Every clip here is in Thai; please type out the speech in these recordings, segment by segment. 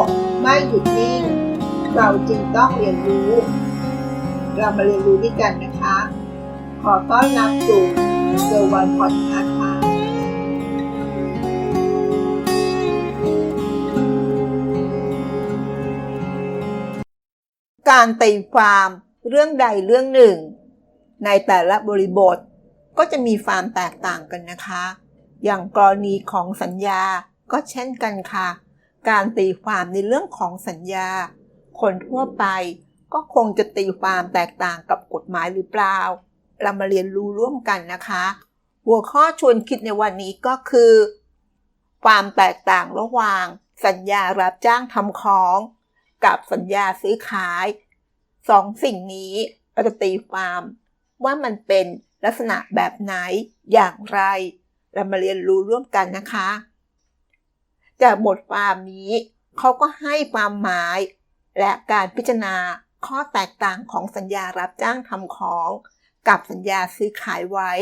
กไม่หยุดนิ่ง เราจึงต้องเรียนรู้ เรามาเรียนรู้ด้วยกันนะคะ ขอต้อนรับสู่เซอร์วันพอดคาส์ค่ะการตีความเรื่องใดเรื่องหนึ่ง ในแต่ละบริบทก็จะมีความแตกต่างกันนะคะ อย่างกรณีของสัญญาก็เช่นกันค่ะ การตีความในเรื่องของสัญญา คนทั่วไปก็คงจะตีความแตกต่างกับกฎหมายหรือเปล่า เรามาเรียนรู้ร่วมกันนะคะ หัวข้อชวนคิดในวันนี้ก็คือ ความแตกต่างระหว่าง สัญญารับจ้างทำของ กับสัญญาซื้อขายสองสิ่งนี้เราจะตีความว่ามันเป็นลักษณะแบบไหนอย่างไร เรามาเรียนรู้ร่วมกันนะคะ จากบทความนี้เขาก็ให้ความหมาย และการพิจารณาข้อแตกต่างของสัญญารับจ้างทำของ กับสัญญาซื้อขายไว้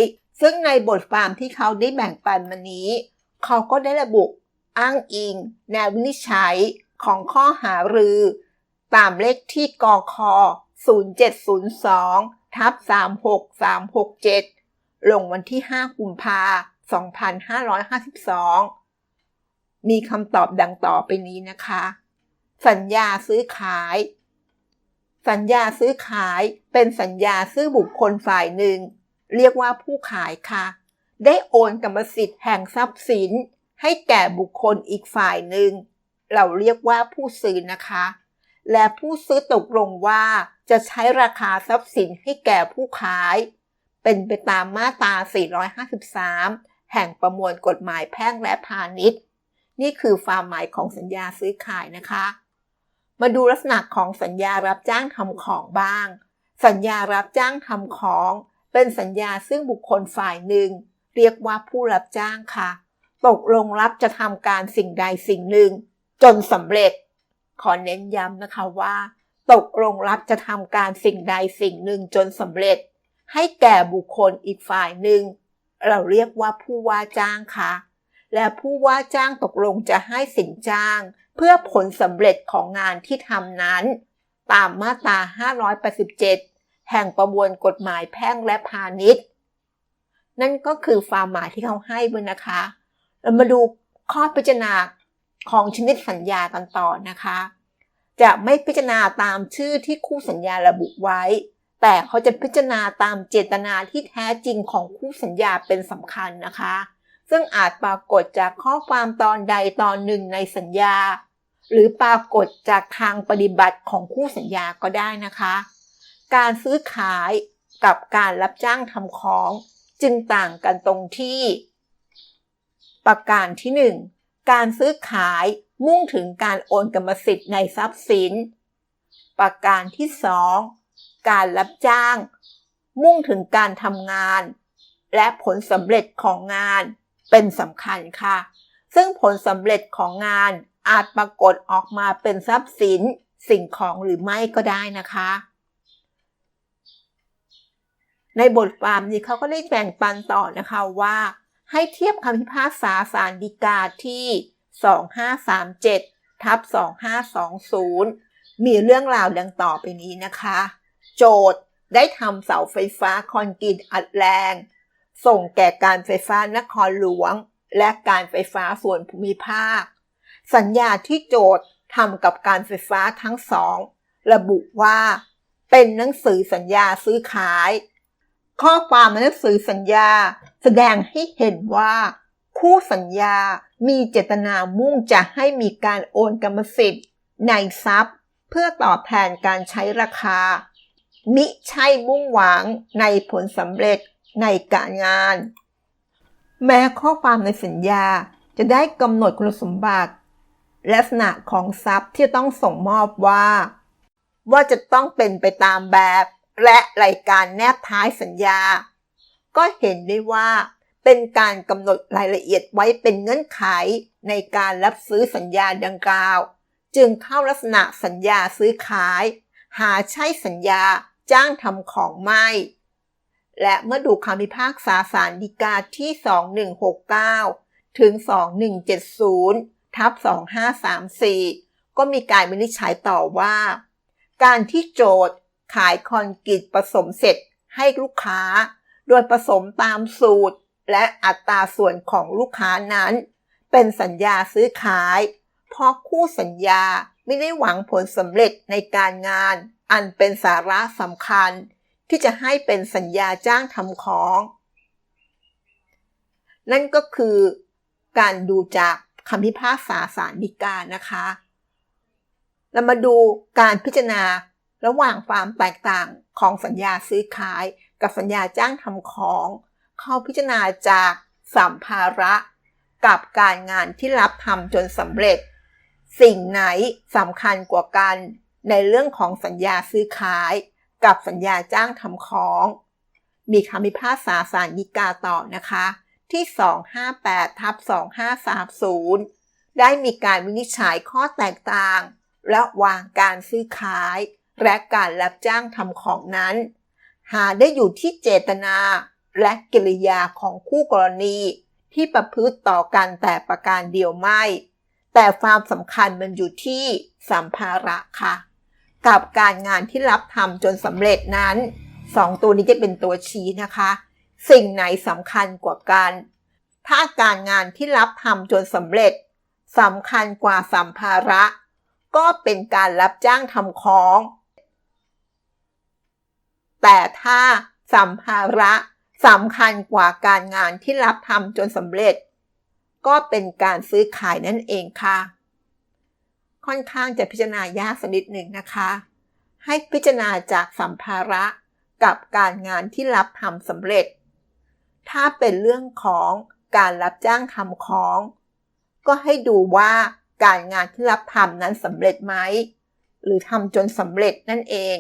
ซึ่งในบทความที่เขาได้แบ่งปันมานี้เขาก็ได้ระบุอ้างอิง แนววินิจฉัยของข้อหารือ ตามเลขที่กอค0702ทับ36367 ลงวันที่ 5 กุมภา2552 มีคำตอบดังต่อไปนี้นะคะ สัญญาซื้อขาย สัญญาซื้อขายเป็นสัญญาซื้อบุคคลฝ่ายหนึ่ง เรียกว่าผู้ขายค่ะ ได้โอนกรรมสิทธิ์แห่งทรัพย์สิน ให้แก่บุคคลอีกฝ่ายหนึ่ง เราเรียกว่าผู้ซื้อนะคะ และผู้ซื้อตกลงว่าจะใช้ราคาทรัพย์สินให้แก่ผู้ขาย เป็นไปตามมาตรา 453 แห่งประมวลกฎหมายแพ่งและพาณิชย์ นี่คือความหมายของสัญญาซื้อขายนะคะ มาดูลักษณะของสัญญารับจ้างทำของบ้าง สัญญารับจ้างทำของ เป็นสัญญาซึ่งบุคคลฝ่ายหนึ่ง เรียกว่าผู้รับจ้างค่ะ ตกลงรับจะทำการสิ่งใดสิ่งหนึ่ง จนสำเร็จ ขอเน้นย้ำนะคะว่า ตกลงรับจะทำการสิ่งใดสิ่งหนึ่งจนสำเร็จ ให้แก่บุคคลอีกฝ่ายหนึ่ง เราเรียกว่าผู้ว่าจ้างค่ะ และผู้ว่าจ้างตกลงจะให้สินจ้าง เพื่อผลสำเร็จของงานที่ทำนั้น ตามมาตรา 587 แห่งประมวลกฎหมายแพ่งและพาณิชย์ นั่นก็คือความหมายที่เขาให้ไว้นะคะ เรามาดูข้อพิจารณาของชนิดสัญญากันต่อนะคะ จะไม่พิจารณาตามชื่อที่คู่สัญญาระบุไว้ แต่เขาจะพิจารณาตามเจตนาที่แท้จริงของคู่สัญญาเป็นสำคัญนะคะ ซึ่งอาจปรากฏจากข้อความตอนใดตอนหนึ่งในสัญญา หรือปรากฏจากทางปฏิบัติของคู่สัญญาก็ได้นะคะ การซื้อขายกับการรับจ้างทำของจึงต่างกันตรงที่ ประการที่ 1 การซื้อขายมุ่งถึงการโอนกรรมสิทธิ์ในทรัพย์สิน ประการที่ 2 การรับจ้าง มุ่งถึงการทำงาน และผลสำเร็จของงาน เป็นสำคัญค่ะ ซึ่งผลสำเร็จของงานอาจปรากฏออกมาเป็นทรัพย์สิน สิ่งของหรือไม่ก็ได้นะคะ ในบทความนี้เขาก็ได้แบ่งปันต่อนะคะว่า ให้เทียบคำพิพากษาศาลฎีกาที่ 2537ทับ2520 มีเรื่องราวดังต่อไปนี้นะคะ โจทย์ได้ทำเสาไฟฟ้าคอนกรีตอัดแรง ส่งแก่การไฟฟ้านครหลวง และการไฟฟ้าส่วนภูมิภาค สัญญาที่โจทย์ทำกับการไฟฟ้าทั้งสอง ระบุว่า เป็นหนังสือสัญญาซื้อขาย ข้อความในหนังสือสัญญา แสดงให้เห็นว่า คู่สัญญามีเจตนามุ่งจะให้มีการโอนกรรมสิทธิ์ ในทรัพย์ เพื่อตอบแทนการใช้ราคา มิใช่มุ่งหวังในผลสำเร็จ ในการงาน แม้ข้อความในสัญญาจะได้กำหนดคุณสมบัติ ลักษณะของทรัพย์ที่ต้องส่งมอบว่า ว่าจะต้องเป็นไปตามแบบ และรายการแนบท้ายสัญญา ก็เห็นได้ว่าเป็นการกำหนดรายละเอียดไว้เป็นเงื่อนไขในการรับซื้อสัญญาดังกล่าว จึงเข้าลักษณะสัญญาซื้อขาย หาใช้สัญญาจ้างทำของไม่ และเมื่อดูคำพิพากษาศาลฎีกาที่ 2169 ถึง 2170 ทับ 2534 ก็มีการวินิจฉัยต่อว่า การที่โจทย์ขายคอนกรีตผสมเสร็จให้ลูกค้า โดยผสมตามสูตร และอัตราส่วนของลูกค้านั้น เป็นสัญญาซื้อขาย เพราะคู่สัญญาไม่ได้หวังผลสำเร็จในการงาน อันเป็นสาระสำคัญ ที่จะให้เป็นสัญญาจ้างทำของ นั่นก็คือการดูจากคำพิพากษาศาลฎีกานะคะ เรามาดูการพิจารณาระหว่างความแตกต่างของสัญญาซื้อขาย กับสัญญาจ้างทำของ เข้าพิจารณาจากสัมภาระกับการงานที่รับทำจนสำเร็จ สิ่งไหนสำคัญกว่ากันในเรื่องของสัญญาซื้อขาย กับสัญญาจ้างทำของ มีคำพิพากษาศาลฎีกาต่อนะคะ ที่ 258ทับ2530 ได้มีการวินิจฉัยข้อแตกต่าง ระหว่างการซื้อขาย และการรับจ้างทำของนั้น หาได้อยู่ที่เจตนาและกิริยาของคู่กรณีที่ประพฤติต่อกันแต่ประการเดียวไม่ แต่ความสำคัญมันอยู่ที่สัมภาระค่ะ กับการงานที่รับทำจนสำเร็จนั้นสองตัวนี้จะเป็นตัวชี้นะคะ สิ่งไหนสำคัญกว่ากัน ถ้าการงานที่รับทำจนสำเร็จสำคัญกว่าสัมภาระ ก็เป็นการรับจ้างทำของ แต่ถ้าสัมภาระสำคัญกว่าการงานที่รับทำจนสำเร็จ ก็เป็นการซื้อขายนั่นเองค่ะ ค่อนข้างจะพิจารณายากสักนิดหนึ่งนะคะ ให้พิจารณาจากสัมภาระกับการงานที่รับทำสำเร็จ ถ้าเป็นเรื่องของการรับจ้างทำของ ก็ให้ดูว่าการงานที่รับทำนั้นสำเร็จไหม หรือทำจนสำเร็จนั่นเอง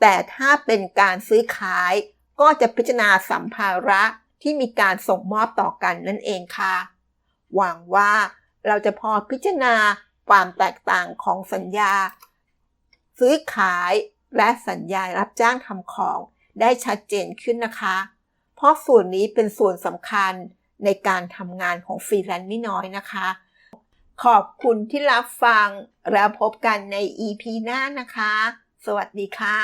แต่ถ้าเป็นการซื้อขายก็จะพิจารณาสัมภาระที่มีการส่งมอบต่อกันนั่นเองค่ะ หวังว่า เราจะพอพิจารณาความแตกต่างของสัญญา ซื้อขายและสัญญารับจ้างทำของได้ชัดเจนขึ้นนะคะ เพราะส่วนนี้เป็นส่วนสำคัญในการทำงานของฟรีแลนซ์ไม่น้อยนะคะ ขอบคุณที่รับฟัง แล้วพบกันใน EP หน้านะคะ สวัสดีค่ะ